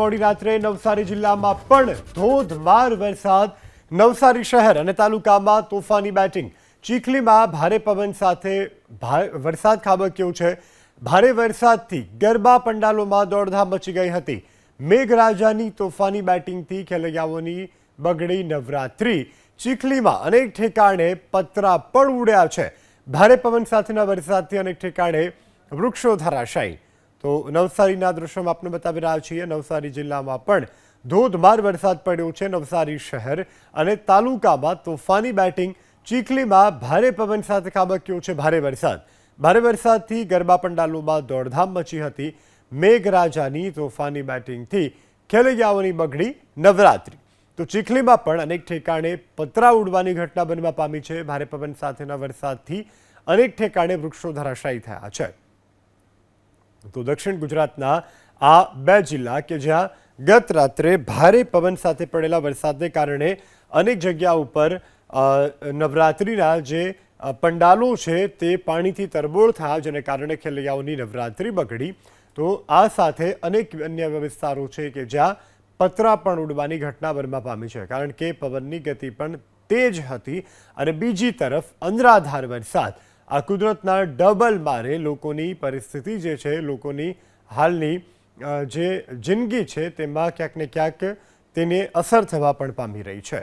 મોડી રાત્રે નવસારી જિલ્લામાં પણ ધોધમાર વરસાદ. નવસારી શહેર અને તાલુકામાં તોફાની બેટિંગ. ચીખલીમાં ભારે પવન સાથે વરસાદ ખાબક્યો છે. ભારે વરસાદથી ગરબા પંડાલોમાં દોડધામ મચી ગઈ હતી. મેઘરાજાની તોફાની બેટિંગથી ખેલૈયાઓની બગડી નવરાત્રી. ચીખલીમાં અનેક ઠેકાણે પતરા પણ ઉડ્યા છે. ભારે પવન સાથેના વરસાદથી અનેક ઠેકાણે વૃક્ષો ધરાશાયી. તો નવસારીના દૃશ્યોમાં આપણે બતાવી રહ્યા છીએ, નવસારી જિલ્લામાં પણ ધોધમાર વરસાદ પડ્યો છે નવસારી શહેર અને તાલુકામાં તોફાની બેટિંગ, ચીખલીમાં ભારે પવન સાથે ખાબક્યો છે ભારે વરસાદ. ભારે વરસાદથી ગરબા પંડાલોમાં દોડધામ મચી હતી. મેઘરાજાની તોફાની બેટિંગથી ખેલૈયાઓની બગડી નવરાત્રી. તો ચીખલીમાં પણ અનેક ઠેકાણે પતરા ઉડવાની ઘટના બનવા પામી છે. ભારે પવન સાથેના વરસાદથી અનેક ઠેકાણે વૃક્ષો ધરાશાયી થયા છે. તો દક્ષિણ ગુજરાતના આ બે જિલ્લા કે જ્યાં ગત રાત્રે ભારે પવન સાથે પડેલા વરસાદને કારણે અનેક જગ્યા ઉપર નવરાત્રિના જે પંડાલો છે તે પાણીથી તરબોળ થયા જેને કારણે ખેલૈયાઓની નવરાત્રિ બગડી. તો આ સાથે અનેક અન્ય વિસ્તારો છે કે જ્યાં પતરા પણ ઉડવાની ઘટના બનવા પામી છે, કારણ કે પવનની ગતિ પણ તેજ હતી અને બીજી તરફ અનરાધાર વરસાદ આ કુદરતના ડબલ મારે લોકોની પરિસ્થિતિ જે છે, લોકોની હાલની જે જિંદગી છે, તેમાં ક્યાંક ને ક્યાંક તેને અસર થવા પણ પામી રહી છે.